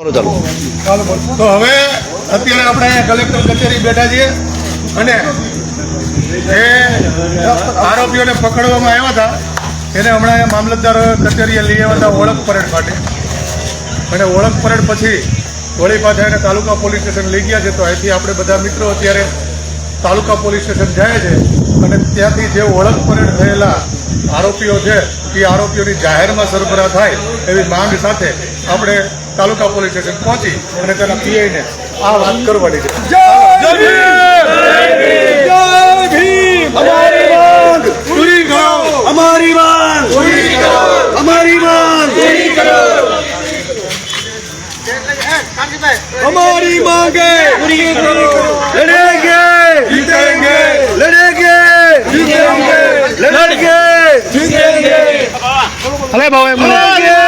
તો હવે અત્યારે આપણે કલેક્ટર કચેરી બેઠા છીએ અને એ આરોપીઓને પકડવામાં આવ્યા હતા. એને હમણાં મામલતદાર કચેરીએ લઈ આવ્યા હતા ઓળખ પરેડ માટે. અને ઓળખ પરેડ પછી વળી પાછા એને તાલુકા પોલીસ સ્ટેશન લઈ ગયા છે. તો અહીંથી આપણે બધા મિત્રો અત્યારે તાલુકા પોલીસ સ્ટેશન જાય છે અને ત્યાંથી જે ઓળખ પરેડ થયેલા આરોપીઓ છે, એ આરોપીઓની જાહેરમાં સરભરા થાય એવી માંગ સાથે આપણે તાલુકા પોલીસ સ્ટેશન પહોંચી અને તેના પીઆઈને આ વાત કરવાની છે. જય ભીમ જય અમારી માંગ! પૂરી કરો! અમારી માંગ! પૂરી કરો! અમારી માંગ! પૂરી કરો! અમારી માંગે! પૂરી કરો! લડેંગે! જીતેંગે! લડેંગે! જીતેંગે! લડેંગે! જીતેંगे અરે ભાવ એમ લડેંગે!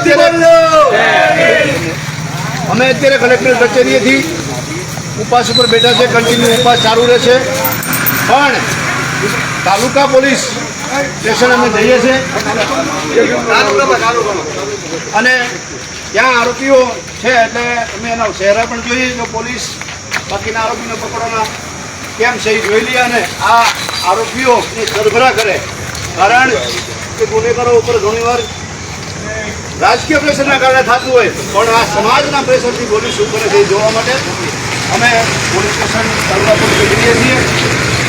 અમે અત્યારે અમે અત્યારે કલેક્ટર કચેરીએથી ઉપવાસ ઉપર બેઠા છે કન્ટિન્યુ ઉપવાસ ચાલુ રહેશે. પણ તાલુકા પોલીસ સ્ટેશન અમે જઈએ છીએ. અને ત્યાં આરોપીઓ છે એટલે અમે એના ચહેરા પણ જોઈએ. તો પોલીસ બાકીના આરોપીને પકડવાના કેમ છે એ જોઈ લઈએ અને આ આરોપીઓની સરભરા કરે. કારણ કે ગુનેગારો ઉપર ઘણીવાર રાજકીય પ્રેશરના કારણે થતું હોય, પણ આ સમાજના પ્રેશરથી પોલીસ શું કરે છે જોવા માટે અમે પોલીસ સ્ટેશન તાલુકા જઈએ છીએ.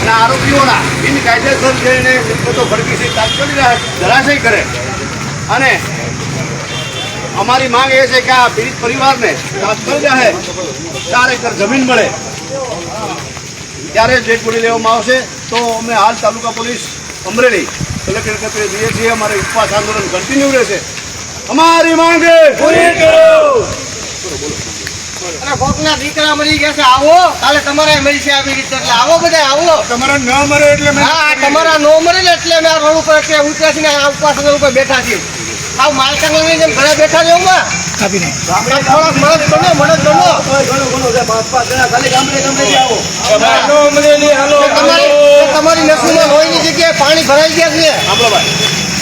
અને આરોપીઓના બિનકાયદેસર જઈને મિલકતો ખડકી છે, તાત્કાલિક ધરાશય કરે. અને અમારી માંગ એ છે કે આ પીડિત પરિવારને તાત્કાલિક રહે ચાર જમીન મળે. ત્યારે ડેડ બોડી લેવામાં આવશે, તો અમે હાલ તાલુકા પોલીસ અમરેલી કલેક્ટર કચેરી જઈએ છીએ. અમારે ઉપવાસ આંદોલન કન્ટિન્યુ રહેશે. અમારી માંગ પૂરી કરો. અને કોકના દીકરા મરી ગયા છે આવો. કાલે તમારે મરી છે આવી રીતે. એટલે આવો બધા આવો. તમારા ન મરે એટલે હા તમારા નો મરે એટલે અમે આ રોડ ઉપર એટલે ઉતર્યા છીએ આ ઉપવાસ ઉપર બેઠા છીએ. આવ માલકા જેમ ઘરે બેઠા છે ઉમાં થોડાક મદદ કરો મદદ કરો ઘણો ઘણો છે પાંચ પાંચ જણા ખાલી ગામડે ગામડે આવો. તમારી તમારી નસુમાં લોહીની જગ્યાએ પાણી ભરાઈ ગયા છે.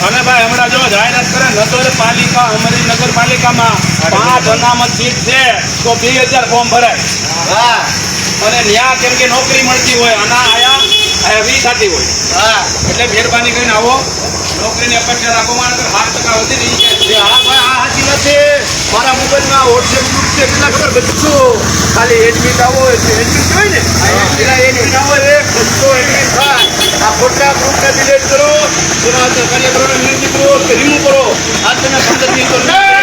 અને ભાઈ હમણાં જો જાહેરાત કરે નગર પાલિકા અમારી નગરપાલિકામાં પાંચ અનામત સીટ છે તો બે હજાર ફોર્મ ભરાય. હા. અને ન્યા કેમ કે નોકરી મળતી હોય આના આયા આયા વી થતી હોય. હા. એટલે મહેરબાની કરીને આવો. નોકરીની અપેક્ષા રાખો. માણસ સાત ટકા વધી રહી છે. હા ભાઈ આ સાચી વાત છે. મારા મોબાઈલમાં વોટ્સએપ ગ્રુપ છે. કેટલા ખબર? બધું ખાલી એડમિટ આવો એટલે એડમિટ હોય ને? એડમિટ આવો એ બધો એડમિટ થાય. આ ખોટા ગ્રુપને ડિલેટ કરો. એના કાર્યક્રમને નિર્મિત કરો કે રિમૂવ કરો. આ તમે પંદર દિવસ